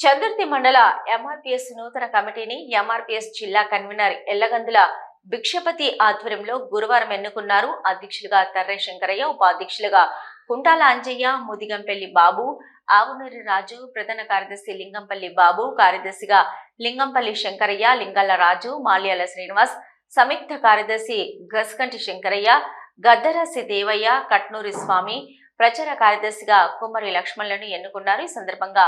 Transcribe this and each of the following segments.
చందుర్తి మండల ఎంఆర్పిఎస్ నూతన కమిటీని ఎంఆర్పిఎస్ జిల్లా కన్వీనర్ ఎల్లగందుల భిక్షపతి ఆధ్వర్యంలో గురువారం ఎన్నుకున్నారు. అధ్యక్షులుగా తర్రె శంకరయ్య ఉపాధ్యక్షులుగా కుంటాల అంజయ్య ముదిగంపల్లి బాబు ఆవునూరి రాజు ప్రధాన కార్యదర్శి లింగంపల్లి బాబు కార్యదర్శిగా లింగంపల్లి శంకరయ్య లింగాల రాజు మాల్యాల శ్రీనివాస్ సంయుక్త కార్యదర్శి గస్కంటి శంకరయ్య గద్దరాసి దేవయ్య కట్నూరి స్వామి ప్రచార కార్యదర్శిగా కుమ్మరి లక్ష్మణులను ఎన్నుకున్నారు. ఈ సందర్భంగా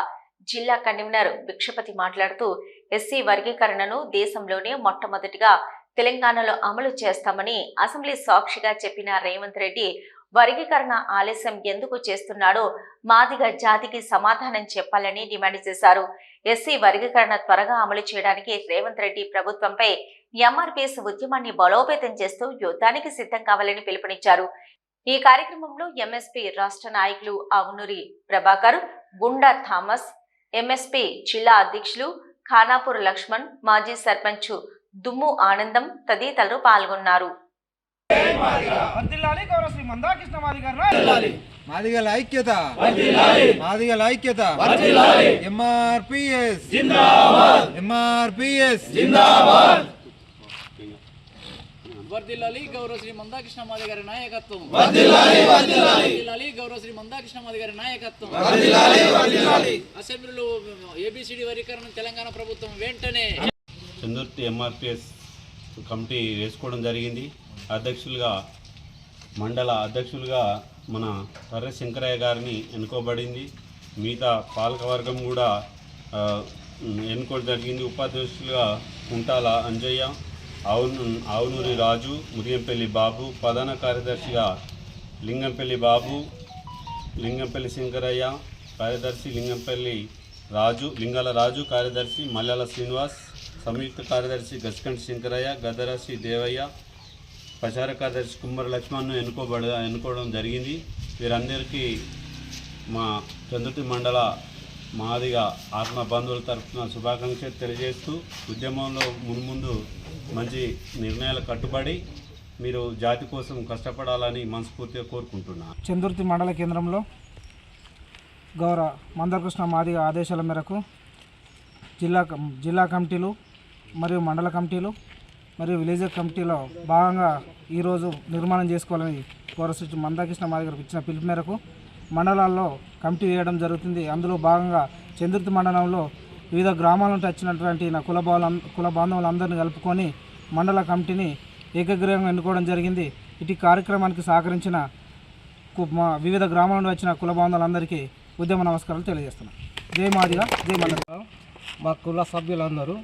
జిల్లా కన్వీనర్ భిక్షపతి మాట్లాడుతూ ఎస్సీ వర్గీకరణను దేశంలోనే మొట్టమొదటిగా తెలంగాణలో అమలు చేస్తామని అసెంబ్లీ సాక్షిగా చెప్పిన రేవంత్ రెడ్డి వర్గీకరణ ఆలస్యం ఎందుకు చేస్తున్నాడో మాదిగ జాతికి సమాధానం చెప్పాలని డిమాండ్ చేశారు. ఎస్సీ వర్గీకరణ త్వరగా అమలు చేయడానికి రేవంత్ రెడ్డి ప్రభుత్వంపై ఎంఆర్పీఎస్ ఉద్యమాన్ని బలోపేతం చేస్తూ యుద్ధానికి సిద్ధం కావాలని పిలుపునిచ్చారు. ఈ కార్యక్రమంలో ఎంఎస్పీ రాష్ట్ర నాయకులు అవునూరి ప్రభాకర్ గుండా థామస్ ఎంఎస్పీ జిల్లా అధ్యక్షులు ఖానాపూర్ లక్ష్మణ్ మాజీ సర్పంచ్ దుమ్ము ఆనందం తదితరులు పాల్గొన్నారు. మాదిగల ఐక్యత. మాదిగల ఐక్యత. ఎంఆర్పిఎస్ ఎంఆర్పిఎస్ వర్దిల్లాలి గౌరవ శ్రీ మందాకృష్ణ మాది గారి నాయకత్వం. వర్దిల్లాలి గౌరవ శ్రీ మందాకృష్ణ మాది గారి నాయకత్వం. అసెంబ్లీలో ఏబిసిడి వర్గీకరణ తెలంగాణ ప్రభుత్వం వెంటనే. చందుర్తి ఎంఆర్పిఎస్ కమిటీ వేసుకోవడం జరిగింది. అధ్యక్షులుగా మండల అధ్యక్షులుగా మన తర్రె శంకరయ్య గారిని ఎన్నుకోబడింది. మిగతా పాలకవర్గం కూడా ఎన్నుకోవడం జరిగింది. ఉపాధ్యక్షులుగా కుంటాల అంజయ్య అవును ఆవునూరి రాజు మురియంపల్లి బాబు ప్రధాన కార్యదర్శిగా లింగంపల్లి బాబు లింగంపల్లి శంకరయ్య కార్యదర్శి లింగంపల్లి రాజు లింగాల రాజు కార్యదర్శి మల్లాల శ్రీనివాస్ సంయుక్త కార్యదర్శి గస్కంటి శంకరయ్య గదరాశి దేవయ్య ప్రచార కార్యదర్శి కుమ్మర లక్ష్మణ్ను ఎన్నుకోబడ ఎన్నుకోవడం జరిగింది. వీరందరికీ మా చంద్రుతి మండల మాదిగా ఆత్మ బంధువుల తరఫున శుభాకాంక్షలు తెలియజేస్తూ ఉద్యమంలో మున్ముందు మంచి నిర్ణయాలు కట్టుబడి మీరు జాతి కోసం కష్టపడాలని మనస్ఫూర్తిగా కోరుకుంటున్నాను చందుర్తి మండల కేంద్రంలో గౌరవ మందకృష్ణ మాదిగ ఆదేశాల మేరకు జిల్లా జిల్లా కమిటీలు మరియు మండల కమిటీలు మరియు విలేజ్ కమిటీలో భాగంగా ఈరోజు నిర్మాణం చేసుకోవాలని గౌరవ శ్రీ మందకృష్ణ గారికి ఇచ్చిన పిలుపు మేరకు మండలాల్లో కమిటీ వేయడం జరుగుతుంది. అందులో భాగంగా చంద్రుతి మండలంలో వివిధ గ్రామాల నుండి వచ్చినటువంటి నా కుల బాల కుల బాంధవులందరినీ కలుపుకొని మండల కమిటీని ఏకగ్రీవంగా ఎన్నుకోవడం జరిగింది. ఇటు కార్యక్రమానికి సహకరించిన కు- మా వివిధ గ్రామాల నుండి వచ్చిన కుల బాంధవులందరికీ ఉద్యమ నమస్కారాలు తెలియజేస్తున్నాను జై మాదిగా జై మండల. మా కుల సభ్యులందరూ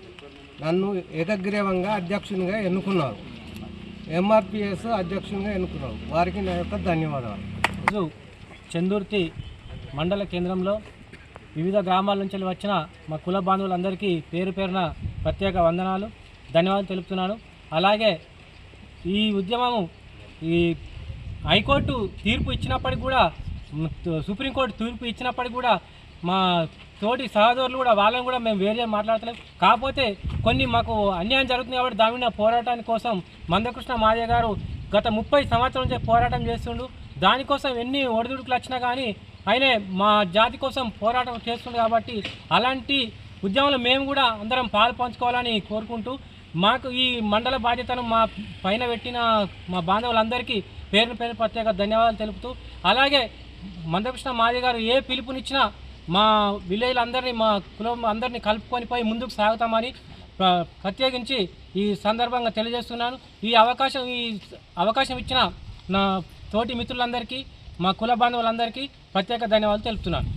నన్ను ఏకగ్రీవంగా అధ్యక్షునిగా ఎన్నుకున్నారు. ఎంఆర్పిఎస్ అధ్యక్షునిగా ఎన్నుకున్నారు. వారికి నా యొక్క ధన్యవాదాలు. చందుర్తి మండల కేంద్రంలో వివిధ గ్రామాల నుంచి వచ్చిన మా కుల బాంధవులందరికీ పేరు పేరున ప్రత్యేక వందనాలు ధన్యవాదాలు తెలుపుతున్నాను. అలాగే ఈ ఉద్యమము ఈ హైకోర్టు తీర్పు ఇచ్చినప్పటికి కూడా సుప్రీంకోర్టు తీర్పు ఇచ్చినప్పటికి కూడా మా తోటి సహోదరులు కూడా వాళ్ళని కూడా మేము వేరే మాట్లాడతలేము కాకపోతే కొన్ని మాకు అన్యాయం జరుగుతుంది కాబట్టి దాని మీద పోరాటాని కోసం మందకృష్ణ మాదయ్య గారు గత ముప్పై సంవత్సరాల నుంచి పోరాటం చేస్తుండు. దానికోసం ఎన్ని ఒడిదుడుకులు వచ్చినా కానీ ఆయనే మా జాతి కోసం పోరాటం చేస్తుంది కాబట్టి అలాంటి ఉద్యమంలో మేము కూడా అందరం పాలు పంచుకోవాలని కోరుకుంటూ మాకు ఈ మండల బాధ్యతను మా పైన పెట్టిన మా బాంధవులందరికీ పేరు పేరు ప్రత్యేక ధన్యవాదాలు తెలుపుతూ అలాగే మందకృష్ణ మాది గారు ఏ పిలుపునిచ్చినా మా విలేజ్లందరినీ మా కులం అందరినీ కలుపుకొని పోయి ముందుకు సాగుతామని ప్రత్యేకించి ఈ సందర్భంగా తెలియజేస్తున్నాను. ఈ అవకాశం ఈ అవకాశం ఇచ్చిన నా తోటి మిత్రులందరికీ మా కుల బాంధవులందరికీ ప్రత్యేక ధన్యవాదాలు తెలుపుతున్నాను.